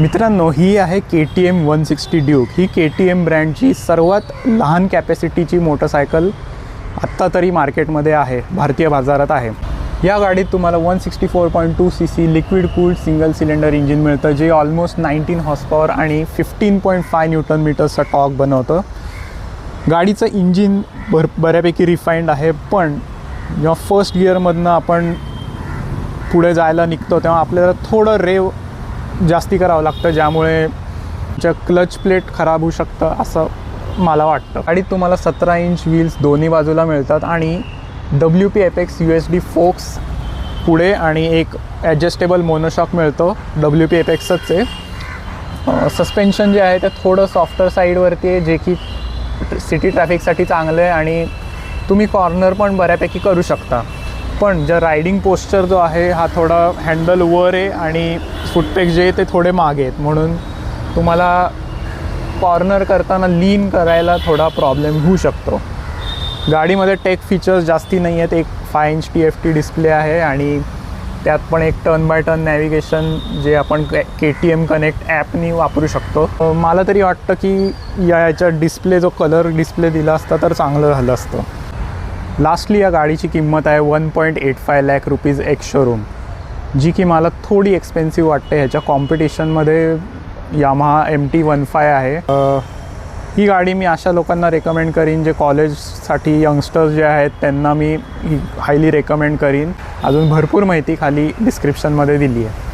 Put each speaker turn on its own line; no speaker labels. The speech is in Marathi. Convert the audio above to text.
मित्रांनो ही आहे K T M one sixty Duke ही के टी एम ब्रँडची सर्वात लहान कॅपॅसिटीची मोटरसायकल आत्ता तरी मार्केटमध्ये आहे भारतीय बाजारात आहे. या गाडीत तुम्हाला one sixty four point two C C liquid cooled single cylinder engine मिळतं जे ऑलमोस्ट नाईन्टीन हॉर्स आणि फिफ्टीन पॉईंट फाय न्यूटन मीटर्सचा टॉक बनवतं. गाडीचं इंजिन भर बऱ्यापैकी रिफाईंड आहे पण जेव्हा फर्स्ट गिअरमधनं आपण पुढे जायला निघतो तेव्हा आपल्याला थोडं रेव जास्ती करावं लागतं ज्यामुळे ज्या क्लच प्लेट खराब होऊ शकतं असं मला वाटतं. गाडीत तुम्हाला सतरा इंच व्हील्स दोन्ही बाजूला मिळतात आणि W P F X U S D forks पुढे आणि एक ॲडजस्टेबल मोनोशॉक मिळतो डब्ल्यू पी एफ आहे. सस्पेन्शन जे आहे ते थोडं सॉफ्टर साईडवरती आहे जे की सिटी ट्रॅफिकसाठी चांगलं आहे आणि तुम्ही कॉर्नर पण बऱ्यापैकी करू शकता. पण ज्या रायडिंग पोस्चर जो आहे हा थोडा हँडल वर आहे आणि फुटपेक जे आहे ते थोडे मागे आहेत. म्हणून तुम्हाला कॉर्नर करताना लीन करायला थोडा प्रॉब्लेम होऊ शकतो. गाडीमध्ये टेक फीचर्स जास्ती नाही आहेत. एक five inch T F T display आहे आणि त्यात पण एक टर्न बाय टर्न नॅव्हिगेशन जे आपण के टी एम कनेक्ट ॲपनी वापरू शकतो. मला तरी वाटतं की या याच्या डिस्प्ले जो कलर डिस्प्ले दिला असता तर चांगलं झालं असतं. लास्टली या गाडीची किंमत आहे one point eight five lakh rupees ex showroom जी की मला थोडी एक्सपेन्सिव्ह वाटते ह्याच्या कॉम्पिटिशनमध्ये Yamaha M T one five आहे ही गाडी मी अशा लोकांना रेकमेंड करीन जे कॉलेजसाठी यंगस्टर्स जे आहेत त्यांना मी हायली रेकमेंड करीन. अजून भरपूर माहिती खाली डिस्क्रिप्शनमध्ये दिली आहे.